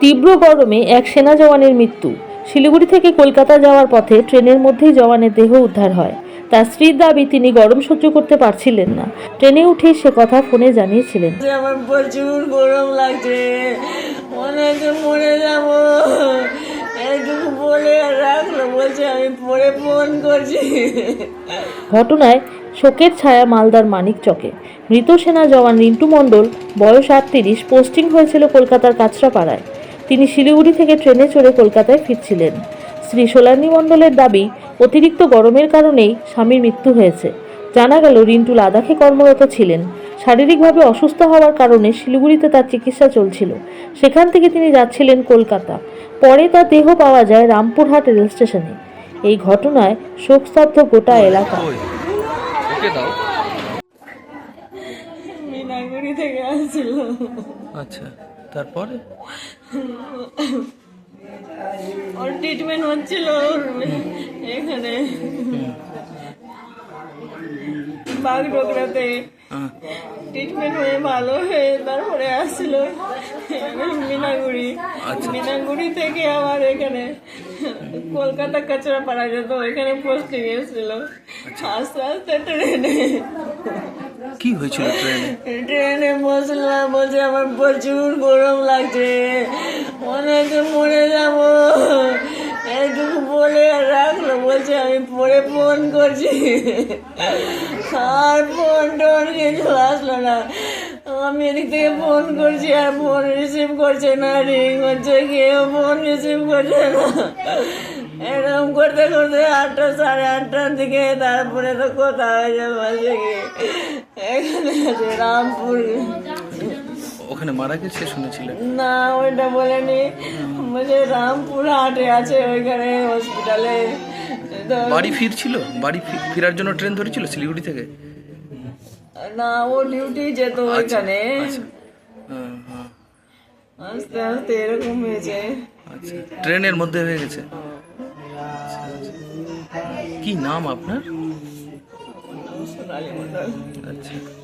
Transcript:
তীব্র গরমে এক সেনা জওয়ানের মৃত্যু। শিলিগুড়ি থেকে কলকাতা যাওয়ার পথে ট্রেনের মধ্যেই জওয়ানের দেহ উদ্ধার হয়। তার স্ত্রীর দাবি তিনি গরম সহ্য করতে পারছিলেন না। ট্রেনে উঠে সে কথা ফোনে জানিয়েছিলেন। আমার প্রচুর গরম লাগছে। মনে হচ্ছে মরে যাব। এইটুকু বলে রাখল বলছে আমি পরে ফোন করছি। ঘটনায় শোকের ছায়া মালদার মানিক চকে। মৃত সেনা জওয়ান রিন্টু মণ্ডল বয়স আটত্রিশ পোস্টিং হয়েছিল কলকাতার কাঁচরাপাড়ায়। তিনি শিলিগুড়ি থেকে ট্রেনে চড়ে কলকাতায় ফিরছিলেন। শ্রী সোলানী মণ্ডলের দাবি অতিরিক্ত গরমের কারণেই স্বামীর মৃত্যু হয়েছে। জানা গেল রিন্টু লাদাখে কর্মরত ছিলেন। শারীরিকভাবে অসুস্থ হওয়ার কারণে শিলিগুড়িতে তার চিকিৎসা চলছিল। সেখান থেকে তিনি যাচ্ছিলেন কলকাতা। পরে তার দেহ পাওয়া যায় রামপুরহাট রেল স্টেশনে। এই ঘটনায় শোকস্তব্ধ গোটা এলাকা। আচ্ছা। তারপরে? ওর ট্রিটমেন্ট হচ্ছিল এখানে। বাগডোগরাতে। হ্যাঁ, ট্রিটমেন্ট হয়ে ভালো হয়ে তারপরে আসছিল মিনাগুড়ি। আচ্ছা। মিনাগুড়ি থেকে আবার এখানে কলকাতা কাচরা পাড়া যেত এখানে পোস্টিং এসেছিল। আচ্ছা। আস্তে আস্তে ট্রেনে কি হয়েছিল ট্রেনে ট্রেনে বসলাম, বলছে আমার প্রচুর গরম লাগছে। মনে হচ্ছে মরে যাব। এইটুকু বলে রাখল, বলছে আমি পরে ফোন করছি। আর ফোন টোন কিছু আসলো না। আমি এদিক থেকে ফোন করছি আর ফোন রিসিভ করছে না রিং হচ্ছে, কেউ ফোন রিসিভ করছে না। এরকম করতে করতে আটটা সাড়ে আটটার দিকে তারপরে তো কথা হয়ে যাবে এখানে আছে রামপুর। ওখানে মারা গেছে শুনেছিলেন না ওইটা বলেনি। বলছে রামপুর হাটে আছে ওইখানে হসপিটালে বাড়ি ফিরছিল? বাড়ি ফেরার জন্য ট্রেন ধরেছিল শিলিগুড়ি থেকে? না ও ডিউটি যেত ওইখানে। আচ্ছা। হ্যাঁ, হ্যাঁ, আস্তে আস্তে এরকম হয়েছে। আচ্ছা ট্রেনের মধ্যে হয়ে গেছে। আচ্ছা, আচ্ছা। কি নাম আপনার সোনালী মণ্ডল আচ্ছা